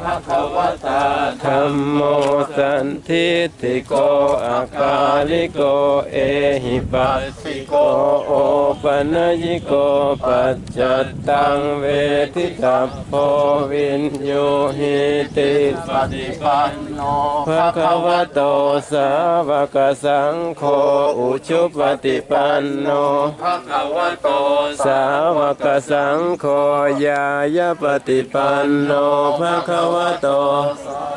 ภะคะวะตาธรรมโมสันทิติโกอาคาลิโกเอหิปัสส โกโอปัญญิโกปัจจตังเวทิตัพโพวินโยหิติปฏิปันโนภะคะวะโตสาวกสังโฆอุชุปฏิปันโนภะคะวะโตสาวกสังโฆยายปฏิปันโนภะคะวะโตสั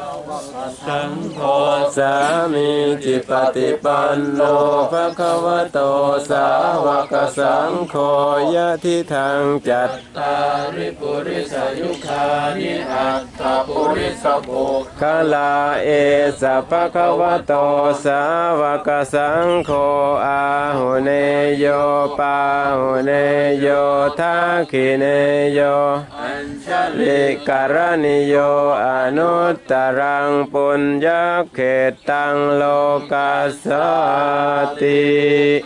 สังโฆสามีจิปฏิปันโนภะคะวะโตสาวกสังโฆยะทิทางจัตตาริปุริสายุคานิอัตตาปุริสปุกคาลาเอสะภะคะวะโตสาวกสังโฆอาหุเนโยปาหุเนโยทักขิเนโย ลิการณิโยอนุตตรังปุญญเขตังโลกัสสติ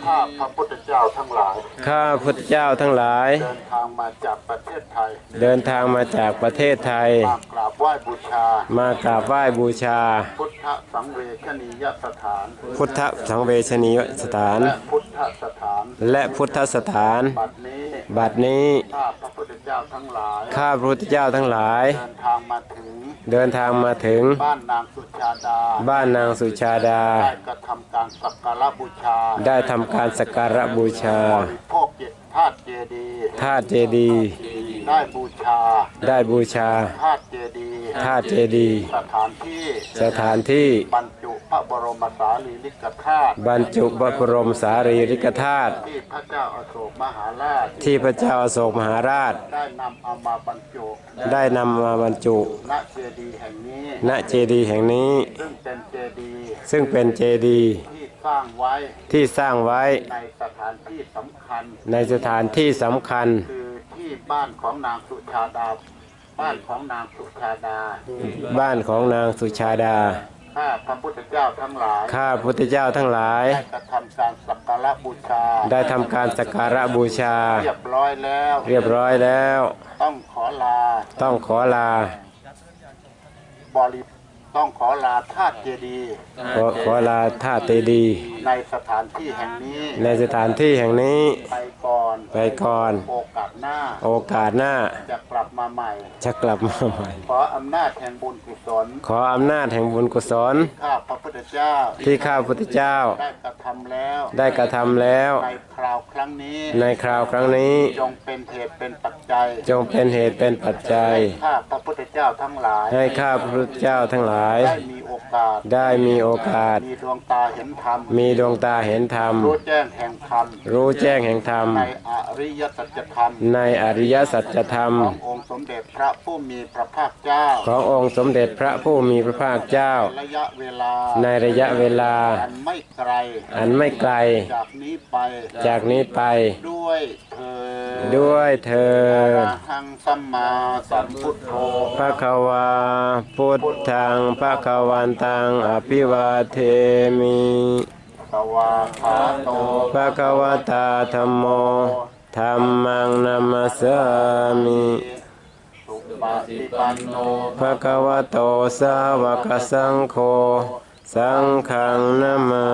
ข้าพระพุทธเจ้าทั้งหลาย ข้าพุทธเจ้าทั้งหลาย เดินทางมาจากประเทศไทย เดินทางมาจากประเทศไทย มากราบไหว้บูชา มากราบไหว้บูชา พุทธสังเวชนียสถาน พุทธสังเวชนียสถาน และพุทธสถาน และพุทธสถาน บัดนี้ บัดนี้ข้าพระพุทธ เจ้าทั้งหลายข้าพระพุทธเจ้าทั้งหลาย เดินทางมาถึง เดินทางมาถึง บ้านนางสุชาดา บ้านนางสุชาดา ได้กระทำการสักการะบูชาได้ทำการสักการะบูชาบริโภคเจธาตุเจดีย์ธาตุเจดีย์ ได้บูชาได้บูชาธาตุเจดีย์ธาตุเจดีย์สถานที่สถานที่บรรจุพระบรมสารีริกธาตุบรรจุพระบรมสารีริกธาตุที่พระเจ้าอโศกมหาราช ที่พระเจ้าอโศกมหาราช ได้นำเอามาบรรจุได้นำมาบรรจุณเจดีย์แห่งนี้ณเจดีย์แห่งนี้ ซึ่งเป็นเจดีย์ซึ่งเป็นเจดีย์ที่สร้างไว้ที่สร้างไว้ในสถานที่สำคัญในสถานที่สำคัญคือ ที่บ้านของนางสุชาดา บ้านของนางสุชาดา บ้านของนางสุชาดา ข้าพระพุทธเจ้าทั้งหลาย ข้าพุทธเจ้าทั้งหลาย ได้กระทำการสักการะบูชา ได้ทำการสักการะบูชา เรียบร้อยแล้ว เรียบร้อยแล้ว ต้องขอลา ต้องขอลา บริ ต้องขอลาธาตุเจดีย์ขอขอลาท่าตุเจดีย์ในสถานที่แห่งนี้ในสถานที่แห่งนี้ไปก่อนไปก่อน โอกาสหน้า โอกาสหน้าจะกลับมาใหม่ จะกลับมาใหม่ ขออำนาจแห่งบุญกุศล ขออำนาจแห่งบุญกุศลข้าพระพุทธเจ้า ที่ข้าพุทธเจ้า ได้กระทำแล้ว ได้กระทำแล้ว ในคราวครั้งนี้ ในคราวครั้งนี้ จงเป็นเหตุเป็นปัจจัย จงเป็นเหตุเป็นปัจจัย ข้าพระพุทธเจ้าทั้งหลาย ให้ข้าพระพุทธเจ้าทั้งหลายได้มีโอกาส ได้มีโอกาส มีดวงตาเห็นธรรม มีดวงตาเห็นธรรม รู้แจ้งแห่งธรรม รู้แจ้งแห่งธรรม ในอริยสัจธรรม ในอริยสัจธรรม ขององค์สมเด็จพระผู้มีพระภาคเจ้า ขององค์สมเด็จพระผู้มีพระภาคเจ้าระยะเวลา ในระยะเวลา อันไม่ไกล อันไม่ไกล จากนี้ไป จากนี้ไป ด้วยเธอญด้วยเธออรหังสัมมาสัมพุทโธพระควาพุทธังพระควันตังอภิวาเทมิสวาคาโตพระควตาธรรมโมธรรมังนัมสสามิสุปฏิปันโนภะคะวะโตสาวกสังโฆสังฆังนามา